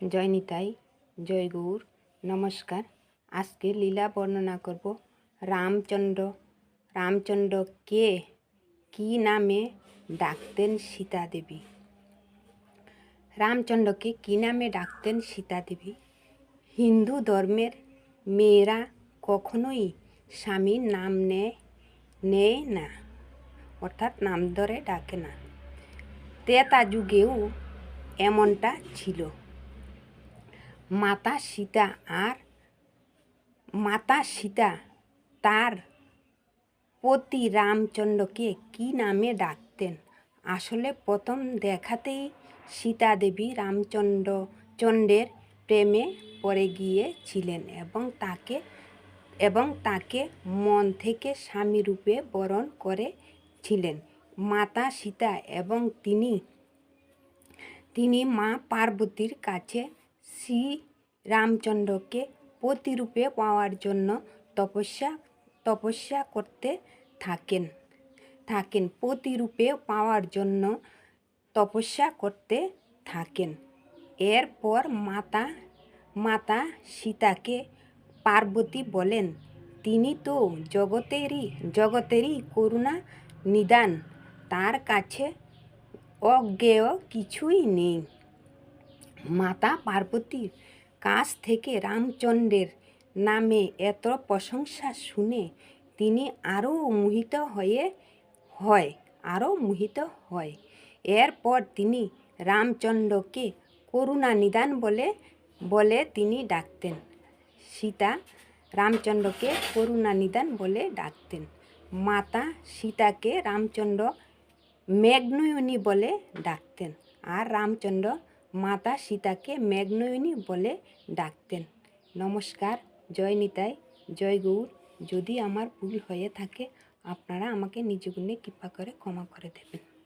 জয় নিতাই জয় গৌর নমস্কার। আজকে লীলা বর্ণনা করব রামচন্দ্র। রামচন্দ্রকে কি? নামে ডাকতেন সীতা দেবী? রামচন্দ্রকে কি নামে ডাকতেন সীতা দেবী? হিন্দু ধর্মের মেয়েরা কখনোই স্বামীর নাম নেয় নেয় না, অর্থাৎ নাম ধরে ডাকে না। তেতা যুগেও এমনটা ছিল। মাতা সীতা আর মাতা সীতা তার পতি রামচন্দ্রকে কি নামে ডাকতেন? আসলে প্রথম দেখাতেই সীতা দেবী রামচন্দ্র চন্দ্রের প্রেমে পড়ে গিয়েছিলেন এবং তাকে এবং তাকে মন থেকে স্বামী রূপে বরণ করেছিলেন। মাতা সীতা এবং তিনি তিনি মা পার্বতীর কাছে শ্রী রামচন্দ্রকে প্রতিরূপে পাওয়ার জন্য তপস্যা তপস্যা করতে থাকেন। থাকেন, প্রতিরূপে পাওয়ার জন্য তপস্যা করতে থাকেন। এরপর মাতা মাতা সীতাকে পার্বতী বলেন, তিনি তো জগতেরই জগতেরই করুণা নিদান। তার কাছে অজ্ঞেয় কিছুই নেই। মাতা পার্বতীর কাছ থেকে রামচন্দ্রের নামে এত প্রশংসা শুনে তিনি আরও মোহিত হয়ে, হয়, আরও মোহিত হয়। এরপর তিনি রামচন্দ্রকে করুণা নিদান বলে বলে তিনি ডাকতেন। সীতা রামচন্দ্রকে করুণা নিদান বলে ডাকতেন। মাতা সীতাকে রামচন্দ্র মেঘনয়নী বলে ডাকতেন। আর রামচন্দ্র মাতা সীতাকে মেঘনয়নী বলে ডাকতেন। নমস্কার, জয় নিতাই, জয় গৌর। যদি আমার ভুল হয়ে থাকে, আপনারা আমাকে নিজগুণে কৃপা করে ক্ষমা করে দেবেন।